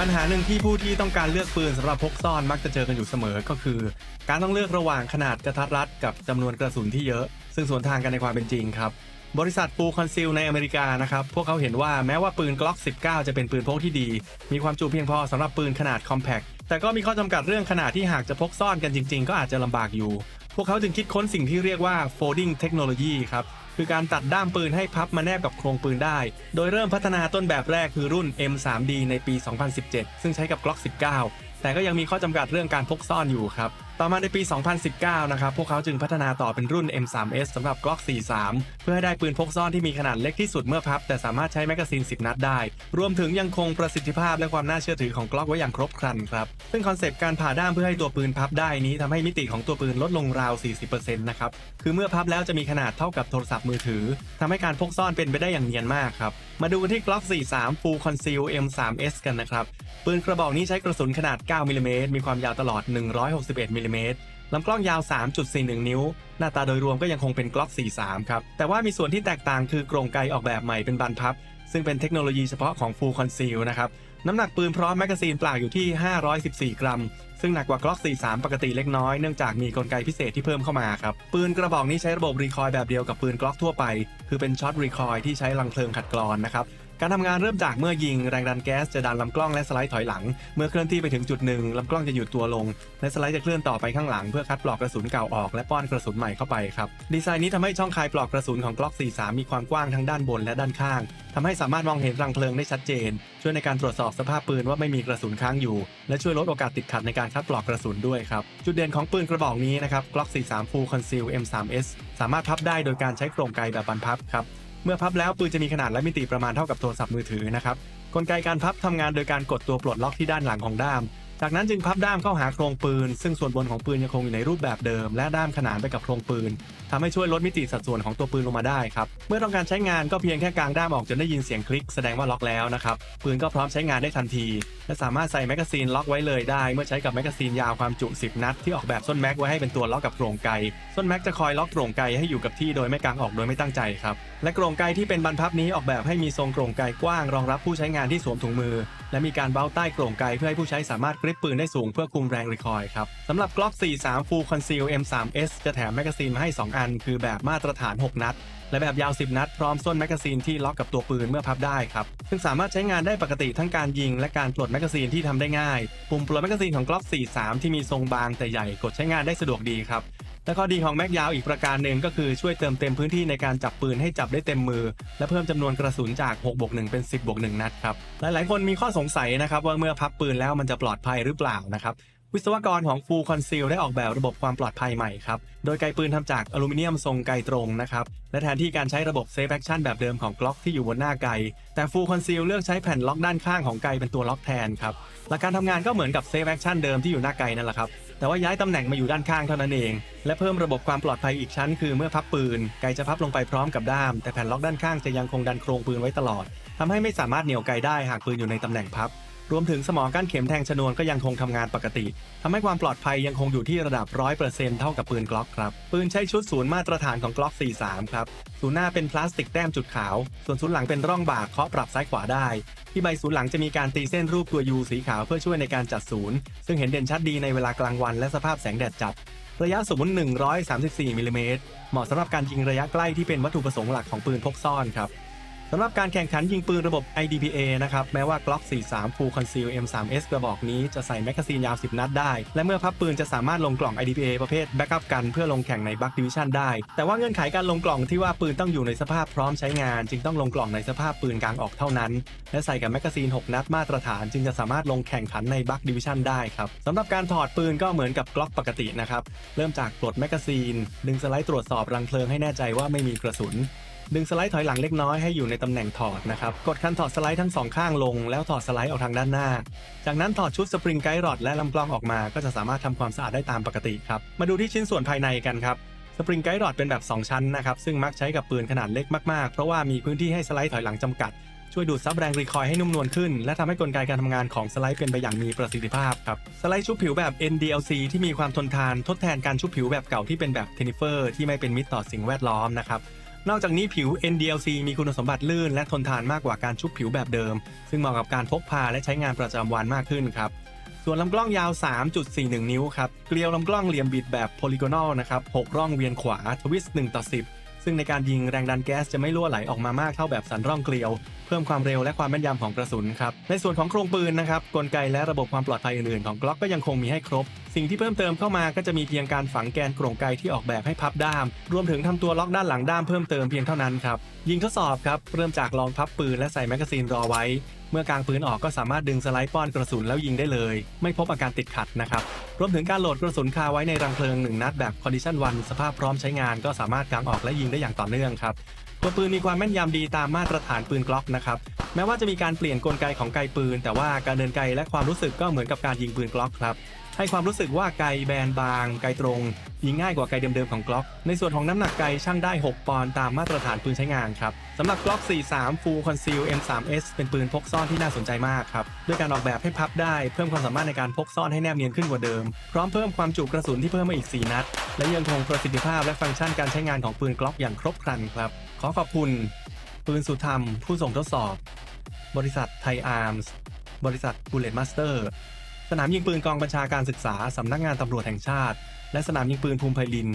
ปัญหาหนึ่งที่ผู้ที่ต้องการเลือกปืนสำหรับพกซ่อนมักจะเจอกันอยู่เสมอก็คือ การต้องเลือกระหว่างขนาดกระทัดรัดกับจำนวนกระสุนที่เยอะ ซึ่งสวนทางกันในความเป็นจริงครับ บริษัทปูคอนซิลในอเมริกานะครับ พวกเขาเห็นว่าแม้ว่าปืน Glock 19 จะเป็นปืนพกที่ดี มีความจุเพียงพอสำหรับปืนขนาด compact แต่ก็มีข้อจำกัดเรื่องขนาดที่หากจะพกซ่อนกันจริง ๆ ก็อาจจะลำบากอยู่ พวกเขาจึงคิดค้นสิ่งที่เรียกว่า folding technology ครับ คือการตัดด้ามปืนให้พับมาแนบกับโครงปืนได้ โดยเริ่มพัฒนาต้นแบบแรกคือรุ่น M3D ในปี 2017 ซึ่งใช้กับ Glock 19 แต่ก็ยังมีข้อจำกัดเรื่องการพกซ่อนอยู่ครับ ต่อมาในปี 2019 นะครับ พวกเขาจึงพัฒนาต่อเป็นรุ่น M3S สำหรับ Glock 43 เพื่อให้ได้ปืนพกซ่อนที่มีขนาดเล็กที่สุดเมื่อพับ แต่สามารถใช้แมกกาซีน 10 นัดได้ รวมถึงยังคงประสิทธิภาพและความน่าเชื่อถือของ Glock ไว้อย่างครบครันครับ ซึ่งคอนเซปต์การผ่าด้ามเพื่อให้ตัวปืนพับได้นี้ทำให้มิติของตัวปืนลดลงราว 40%นะครับ คือเมื่อพับแล้วจะมีขนาดเท่ากับโทรศัพท์มือถือทำให้การพกซ่อนเป็นไปได้อย่างเนียนมากครับมาดูกันที่ Glock 43 Full Conceal M3S กันนะครับปืนกระบอกนี้ใช้กระสุนขนาด9มิลลิเมตรมีความยาวตลอด 161มิลลิเมตรลำกล้องยาว 3.41 นิ้ว หน้าตาโดยรวมก็ยังคงเป็น Glock 43 ครับ แต่ว่ามีส่วนที่แตกต่างคือกรงไกออกแบบใหม่เป็นบานพับ ซึ่งเป็นเทคโนโลยีเฉพาะของ Full Conceal นะครับ น้ำหนักปืนพร้อมแมกกาซีนเปล่าอยู่ที่ 514 กรัม ซึ่งหนักกว่า Glock 43 ปกติเล็กน้อยเนื่องจากมีกลไกพิเศษที่เพิ่มเข้ามาครับ ปืนกระบอกนี้ใช้ระบบรีคอยล์แบบเดียวกับปืน Glock ทั่วไป คือเป็นช็อตรีคอยล์ที่ใช้รังเพลิงขัดกรอนนะครับ การทำงานเริ่มจากเมื่อยิงแรงดันแก๊สจะดันลำกล้องและสไลด์ถอยหลัง เมื่อเคลื่อนที่ไปถึงจุดหนึ่งลำกล้องจะหยุดตัวลง และสไลด์จะเคลื่อนต่อไปข้างหลังเพื่อคัดปลอกกระสุนเก่าออกและป้อนกระสุนใหม่เข้าไปครับดีไซน์นี้ทำให้ช่องคายปลอกกระสุนของ Glock 43 มีความกว้างทั้งด้านบนและด้านข้างทำให้สามารถมองเห็นรังเพลิงได้ชัดเจน ช่วยในการตรวจสอบสภาพปืนว่าไม่มีกระสุนค้างอยู่ และช่วยลดโอกาสติดขัดในการคัดปลอกกระสุนด้วยครับจุดเด่นของปืนกระบอกนี้นะครับ Glock 43 Full Conceal M3S สามารถพับได้โดยการใช้โครงไกแบบบรรพับครับ เมื่อพับแล้วปืนจะมีขนาดและมิติประมาณเท่ากับโทรศัพท์มือถือนะครับกลไกการพับทำงานโดยการกดตัวปลดล็อกที่ด้านหลังของด้าม จากนั้นจึงพับด้ามเข้าหาโครงปืน ซึ่งส่วนบนของปืนยังคงอยู่ในรูปแบบเดิม และด้ามขนานไปกับโครงปืน ทำให้ช่วยลดมิติสัดส่วนของตัวปืนลงมาได้ครับ เมื่อต้องการใช้งานก็เพียงแค่กางด้ามออกจนได้ยินเสียงคลิกแสดงว่าล็อกแล้วนะครับ ปืนก็พร้อมใช้งานได้ทันที และสามารถใส่แมกกาซีนล็อกไว้เลยได้ เมื่อใช้กับแมกกาซีนยาวความจุ 10 นัด ที่ออกแบบส้นแม็กไว้ให้เป็นตัวล็อกกับโครงไกส้นแม็กจะคอยล็อกโครงไกให้อยู่กับที่โดยไม่กางออกโดยไม่ตั้งใจครับ และโครงไกที่เป็นบรรพับนี้ออกแบบให้มีทรงโครงไกกว้างรองรับผู้ใช้งานที่สวมถุงมือ และมีการเบ้าใต้โครงไกเพื่อให้ผู้ใช้สามารถกริปปืนได้สูงเพื่อคุมแรงรีคอยล์ครับสำหรับ Glock 43 Full Conceal M3S จะแถมแมกกาซีนมาให้2อันคือแบบมาตรฐาน 6 นัด และแบบยาว 10 นัด พร้อมส้นแมกกาซีนที่ล็อกกับตัวปืนเมื่อพับได้ครับ ซึ่งสามารถใช้งานได้ปกติทั้งการยิง และการปลดแมกกาซีนที่ทำได้ง่าย ปุ่มปลดแมกกาซีนของ Glock 43 ที่มีทรงบางแต่ใหญ่กดใช้งานได้สะดวกดีครับและข้อดีของแม็กยาวอีกประการหนึ่งก็คือช่วยเติมเต็มพื้นที่ในการจับปืนให้จับได้เต็มมือ และเพิ่มจำนวนกระสุนจาก6บวก1เป็น 10บวก1นัดครับ หลายๆ คนมีข้อสงสัยนะครับว่าเมื่อพับปืนแล้วมันจะปลอดภัยหรือเปล่านะครับ วิศวกรของ Full Conceal ได้ออกแบบระบบความปลอดภัยใหม่ครับ โดยไกปืนทำจากอลูมิเนียมทรงไกตรงนะครับ และแทนที่การใช้ระบบ Safe Action แบบเดิมของ Glock ที่อยู่บนหน้าไก แต่ Full Conceal เลือกใช้แผ่นล็อกด้านข้างของไกเป็นตัวล็อกแทนครับ หลักการทำงานก็เหมือนกับ Safe Action เดิมที่อยู่หน้าไกนั่นแหละครับ แต่ว่าย้ายตำแหน่งมาอยู่ด้านข้างเท่านั้นเอง และเพิ่มระบบความปลอดภัยอีกชั้น คือเมื่อพับปืน ไกจะพับลงไปพร้อมกับด้าม แต่แผ่นล็อกด้านข้างจะยังคงดันโครงปืนไว้ตลอดทำให้ไม่สามารถเหนี่ยวไกได้หากปืนอยู่ในตำแหน่งพับ รวมถึงสมองก้านเข็มแทงชนวนก็ยังคงทำงานปกติ ทำให้ความปลอดภัยยังคงอยู่ที่ระดับ 100%เท่ากับปืนกล็อกครับ ปืนใช้ชุดศูนย์มาตรฐานของกล็อก 43 ครับ ศูนย์หน้าเป็นพลาสติกแต้มจุดขาว ส่วนศูนย์หลังเป็นร่องบากเคาะปรับซ้ายขวาได้ ที่ใบศูนย์หลังจะมีการตีเส้นรูปตัว U สีขาวเพื่อช่วยในการจัดศูนย์ ซึ่งเห็นเด่นชัดดีในเวลากลางวันและสภาพแสงแดดจัด ระยะศูนย์134มิลลิเมตรเหมาะสำหรับการยิงระยะใกล้ที่เป็นวัตถุประสงค์หลักของปืนพกซ่อนครับ สำหรับการแข่งขันยิงปืนระบบ IDPA นะครับ แม้ว่า Glock 43 Full Conceal M3S กระบอกนี้จะใส่แมกกาซีนยาว 10 นัดได้ และเมื่อพับปืนจะสามารถลงกล่อง IDPA ประเภท Backup กันเพื่อลงแข่งใน Bug Division ได้ แต่ว่าเงื่อนไขการลงกล่องที่ว่าปืนต้องอยู่ในสภาพพร้อมใช้งาน จึงต้องลงกล่องในสภาพปืนกลางออกเท่านั้น และใส่กับแมกกาซีน 6 นัดมาตรฐาน จึงจะสามารถลงแข่งขันใน Bug Division ได้ครับสำหรับการถอดปืนก็เหมือนกับ Glock ปกตินะครับเริ่มจากปลดแมกกาซีนดึงสไลด์ตรวจสอบรังเพลิงให้แน่ใจว่าไม่มีกระสุน ดึงสไลด์ถอยหลังเล็กน้อยให้อยู่ในตำแหน่งถอดนะครับกดคันถอดสไลด์ทั้งสองข้างลงแล้วถอดสไลด์ออกทางด้านหน้า จากนั้นถอดชุดสปริงไกด์รอดและลำกล้องออกมา ก็จะสามารถทำความสะอาดได้ตามปกติครับมาดูที่ชิ้นส่วนภายในกันครับสปริงไกด์รอดเป็นแบบ 2 ชั้นนะครับซึ่งมักใช้กับปืนขนาดเล็กมากๆ เพราะว่ามีพื้นที่ให้สไลด์ถอยหลังจำกัดช่วยดูดซับแรงรีคอยล์ให้นุ่มนวลขึ้น และทำให้กลไกการทำงานของสไลด์เป็นไปอย่างมีประสิทธิภาพครับ สไลด์ชุบผิวแบบ NDLC ที่มีความทนทานทดแทนการชุบผิวแบบเก่าที่เป็นแบบเทนิเฟอร์ที่ไม่เป็นมิตรต่อสิ่งแวดล้อมนะครับ นอกจากนี้ผิว NDLC มีคุณสมบัติลื่นและทนทานมากกว่าการชุบผิวแบบเดิม ซึ่งเหมาะกับการพกพาและใช้งานประจำวันมากขึ้นครับ ส่วนลำกล้องยาว 3.41 นิ้วครับ เกลียวลำกล้องเหลี่ยมบิดแบบโพลีก o น a l นะครับ 6 ร่องเวียนขวาทวิสต์1ต่อ10 ซึ่งในการยิงแรงดันแก๊สจะไม่รั่วไหลออกมามากเท่าแบบสันร่องเกลียว เพิ่มความเร็วและความแม่นยำของกระสุนครับ ในส่วนของโครงปืนนะครับกลไกและระบบความปลอดภัยอื่นๆของกล็อกก็ยังคงมีให้ครบ สิ่งที่เพิ่มเติมเข้ามาก็จะมีเพียงการฝังแกนกรงไกที่ออกแบบให้พับด้าม รวมถึงทำตัวล็อกด้านหลังด้ามเพิ่มเติมเพียงเท่านั้นครับยิงทดสอบครับเริ่มจากลองพับปืนและใส่แมกกาซีนรอไว้ เมื่อกางปืนออกก็สามารถดึงสไลด์ป้อนกระสุนแล้วยิงได้เลย ไม่พบอาการติดขัดนะครับรวมถึงการโหลดกระสุนคาไว้ในรังเพลิงหนึ่งนัดแบบคอนดิชันวันสภาพพร้อมใช้งานก็สามารถกางออกและยิงได้อย่างต่อเนื่องครับตัวปืนมีความแม่นยำดีตามมาตรฐานปืนกล็อกนะครับแม้ว่าจะมีการเปลี่ยนกลไกของไกปืน แต่ว่าการเดินไกและความรู้สึกก็เหมือนกับการยิงปืนกล็อกครับ ให้ความรู้สึกว่าไกแบนบาง ไกตรงยิงง่ายกว่าไกเดิมๆของกล็อก ในส่วนของน้ำหนักไกช่างได้ 6 ปอนด์ตามมาตรฐานปืนใช้งานครับสำหรับกล็อก 43 Full Conceal M3S เป็นปืนพกซ่อนที่น่าสนใจมากครับ ด้วยการออกแบบให้พับได้เพิ่มความสามารถในการพกซ่อนให้แนบเนียนขึ้นกว่าเดิม พร้อมเพิ่มความจุกระสุนที่เพิ่มมาอีก 4 นัด และยังคงประสิทธิภาพและฟังก์ชันการใช้งานของปืนกล็อกอย่างครบครันครับ ขอขอบคุณ ปืนสุธรรม ผู้ส่งทดสอบ บริษัทไทยอาร์มส์บริษัทบูเลตมาสเตอร์ สนามยิงปืนกองบัญชาการศึกษาสำนักงานตำรวจแห่งชาติ และสนามยิงปืนภูมิไพลิน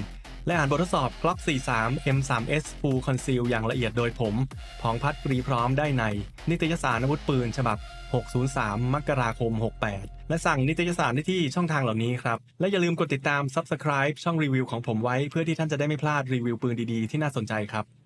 และอ่านบททดสอบ Glock 43 M3S Full Conceal อย่างละเอียดโดยผมพองพัฒน์ปรีพร้อมได้ใน นิตยสารอาวุธปืนฉบับ 603 มกราคม 68 และสั่งนิตยสารได้ที่ช่องทางเหล่านี้ครับ และอย่าลืมกดติดตาม Subscribe ช่องรีวิวของผมไว้ เพื่อที่ท่านจะได้ไม่พลาดรีวิวปืนดีๆที่น่าสนใจครับ